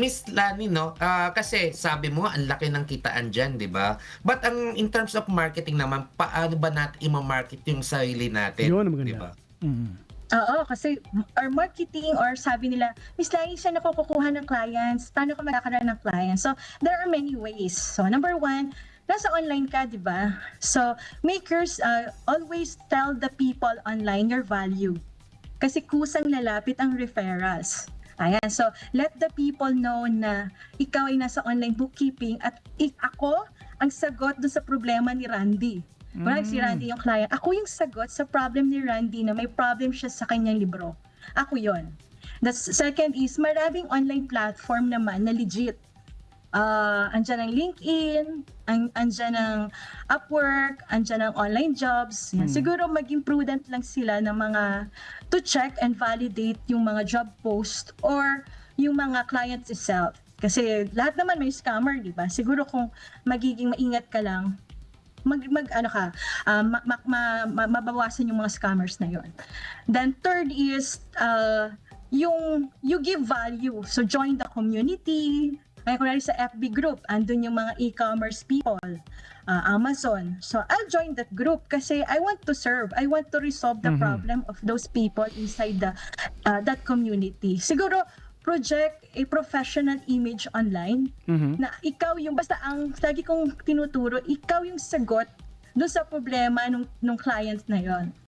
Miss Lani, no? Ah, kasi sabi mo, ang laki ng kitaan dyan, di ba? But ang in terms of marketing naman, paano ba natin i-market yung sarili natin? Yun ang maganda. Di ba? Mm. Oo, kasi our marketing or sabi nila, Miss Lagi siya nakukuha ng clients. Paano ka magkakaroon ng clients? So, there are many ways. So, number one, nasa online ka, di ba? So, makers uh, always tell the people online your value. Kasi kusang lalapit ang referrals. Ayan, so let the people know na ikaw ay nasa online bookkeeping at ik- ako ang sagot doon sa problema ni Randy. Parang si Randy yung client. Ako yung sagot sa problem ni Randy na may problem siya sa kanyang libro. Ako yon. The second is, maraming online platform naman na legit. Uh, andyan ang LinkedIn, ang, andyan ang Upwork, andyan ang online jobs. Yan. Siguro maging prudent lang sila ng mga to check and validate yung mga job post or yung mga clients itself. Kasi lahat naman may scammer, di ba? Siguro kung magiging maingat ka lang, mag, mag ano ka, ah, ma, ma, ma- ma- mabawasan yung mga scammers na yon. Then third is uh, yung you give value. So join the community. Kaya kunwari sa FB group, andun yung mga e-commerce people, ah, Amazon. So I'll join that group kasi I want to serve. I want to resolve the Mhm. problem of those people inside the ah, that community. Siguro project a professional image online Mhm. na ikaw yung basta ang lagi kong tinuturo, ikaw yung sagot doon sa problema nung nung client na yon.